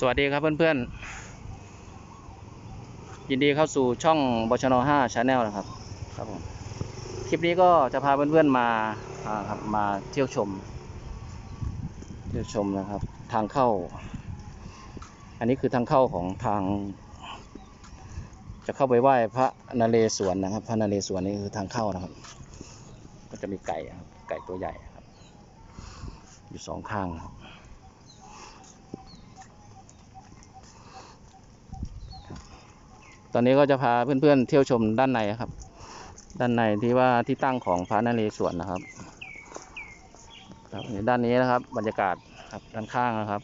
สวัสดีครับเพื่อนๆ ยินดีเข้าสู่ช่องบชน5 Channel นะครับครับผมคลิปนี้ก็จะพาเพื่อนๆมาครับมาเที่ยวชม เที่ยวชมนะครับ ทางเข้า อันนี้คือทางเข้าของทาง จะเข้าไปไหว้พระนเรศวรนะครับ พระนเรศวรนี่คือทางเข้านะครับ ก็จะมีไก่ครับไก่ตัวใหญ่ครับ อยู่สองข้างครับ อนนี้ก็จะพาเพื่อนๆเที่ยวชมด้านในครับ ด้านในที่ว่าที่ตั้งของพระนเรศวรนะครับครับด้านนี้นะครับ บรรยากาศครับด้านข้างนะครับ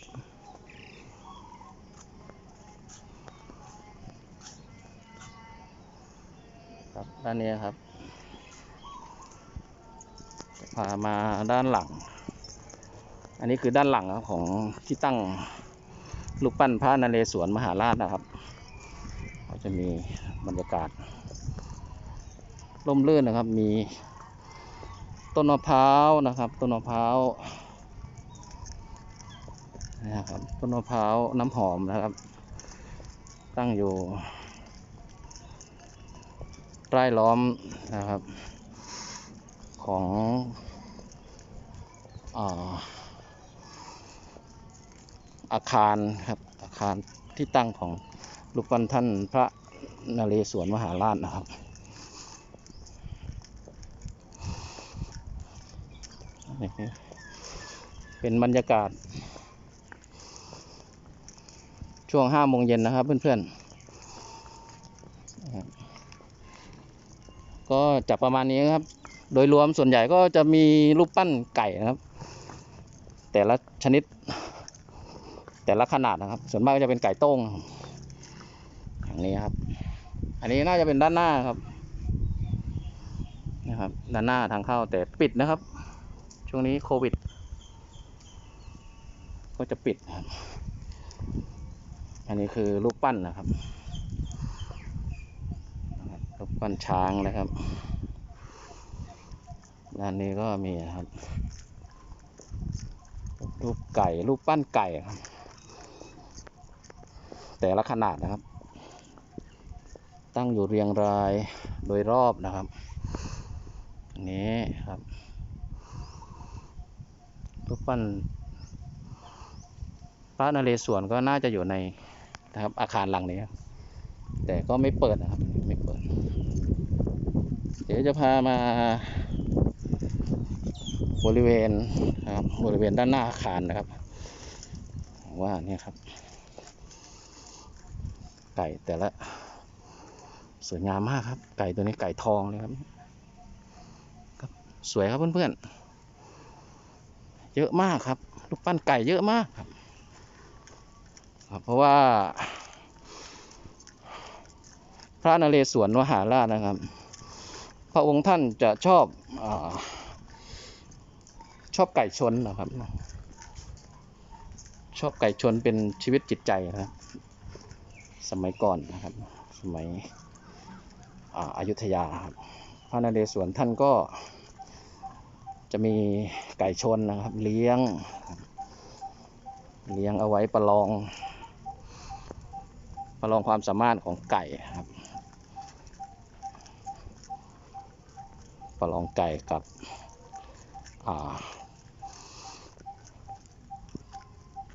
ครับด้านนี้ครับจะพามาด้านหลัง อันนี้คือด้านหลังครับของที่ตั้งรูปปั้นพระนเรศวรมหาราชนะครับ จะมีบรรยากาศร่มรื่นนะครับ มีต้นมะพร้าวนะครับ ต้นมะพร้าวนะครับต้นมะพร้าวน้ำหอมนะครับ ตั้งอยู่ใต้ล้อมนะครับ ของอาอาคารครับอาคารที่ตั้งของ รูปปั้นท่านพระนเรศวรมหาราชนะครับ เป็นบรรยากาศ ช่วงห้าโมงเย็นนะครับเพื่อนๆนะครับประมาณนี้ครับ โดยรวมส่วนใหญ่ก็จะมีรูปปั้นไก่นะครับ แต่ละชนิด แต่ละขนาดนะครับ ส่วนมากก็จะเป็นไก่โต้ง นะครับ อันนี้น่าจะเป็นด้านหน้าครับ นะครับ ด้านหน้าทางเข้าแต่ปิดนะครับ ช่วงนี้โควิด ก็จะปิดครับ อันนี้คือรูปปั้นนะครับนะครับรูปปั้นช้างนะครับ ด้านนี้ก็มีนะครับ รูปไก่ รูปปั้นไก่ครับ แต่ละขนาดนะครับ ตั้งอยู่เรียงรายโดยรอบนะครับนี้ครับรูปปั้นพระนเรศวรก็น่าจะอยู่ในนะครับอาคารหลังนี้ แต่ก็ไม่เปิดนะครับไม่เปิด เดี๋ยวจะพามาบริเวณนะครับบริเวณด้านหน้าอาคารนะครับ ว่าเนี่ยครับ ไก่แต่ละ สวยงามมากครับ ไก่ตัวนี้ไก่ทองเลยครับครับ สวยครับเพื่อนๆ เยอะมากครับ ลูกปั้นไก่เยอะมากครับ เพราะว่า พระนเรศวรมหาราชนะครับ พระองค์ท่านจะชอบอชอบไก่ชนนะครับ ชอบไก่ชนเป็นชีวิตจิตใจนะครับ สมัยก่อนนะครับ สมัย อายุธยาครับพระนเรศวรท่านก็จะมีไก่ชนนะครับ เลี้ยง เลี้ยงเอาไว้ประลอง ประลองความสามารถของไก่ครับ ประลองไก่กับอ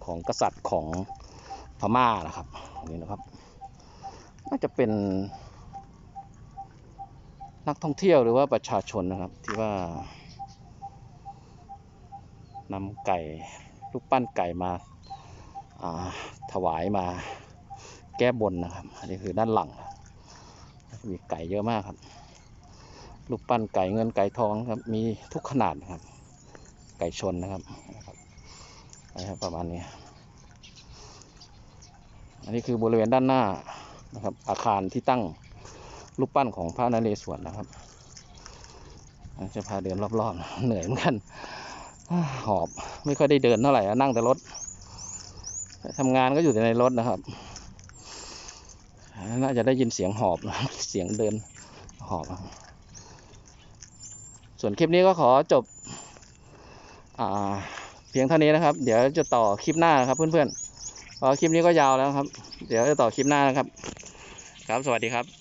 ของกษัตริย์ของพม่านะครับนี่นะครับ น่าจะเป็น นักท่องเที่ยวหรือว่าประชาชนนะครับ ที่ว่านำไก่ลูกปั้นไก่มาาถวายมาแก้บนนะครับ อันนี้คือด้านหลัง มีไก่เยอะมากครับลูกปั้นไก่เงินไก่ทองครับ มีทุกขนาดนะครับ ไก่ชนนะครับนะครับประมาณนี้ อันนี้คือบริเวณด้านหน้านะครับ อาคารที่ตั้ง รูปปั้นของพระนเรศวรนะครับ จะพาเดินรอบๆ เหนื่อยเหมือนกัน หอบไม่ค่อยได้เดินเท่าไหร่นั่งแต่รถทำงานก็อยู่แต่ในรถนะครับ น่าจะได้ยินเสียงหอบ เสียงเดินหอบ ส่วนคลิปนี้ก็ขอจบอเพียงเท่านี้นะครับ เดี๋ยวจะต่อคลิปหน้าครับเพื่อนๆคลิปนี้ก็ยาวแล้วครับ เดี๋ยวจะต่อคลิปหน้านะครับ ครับ สวัสดีครับ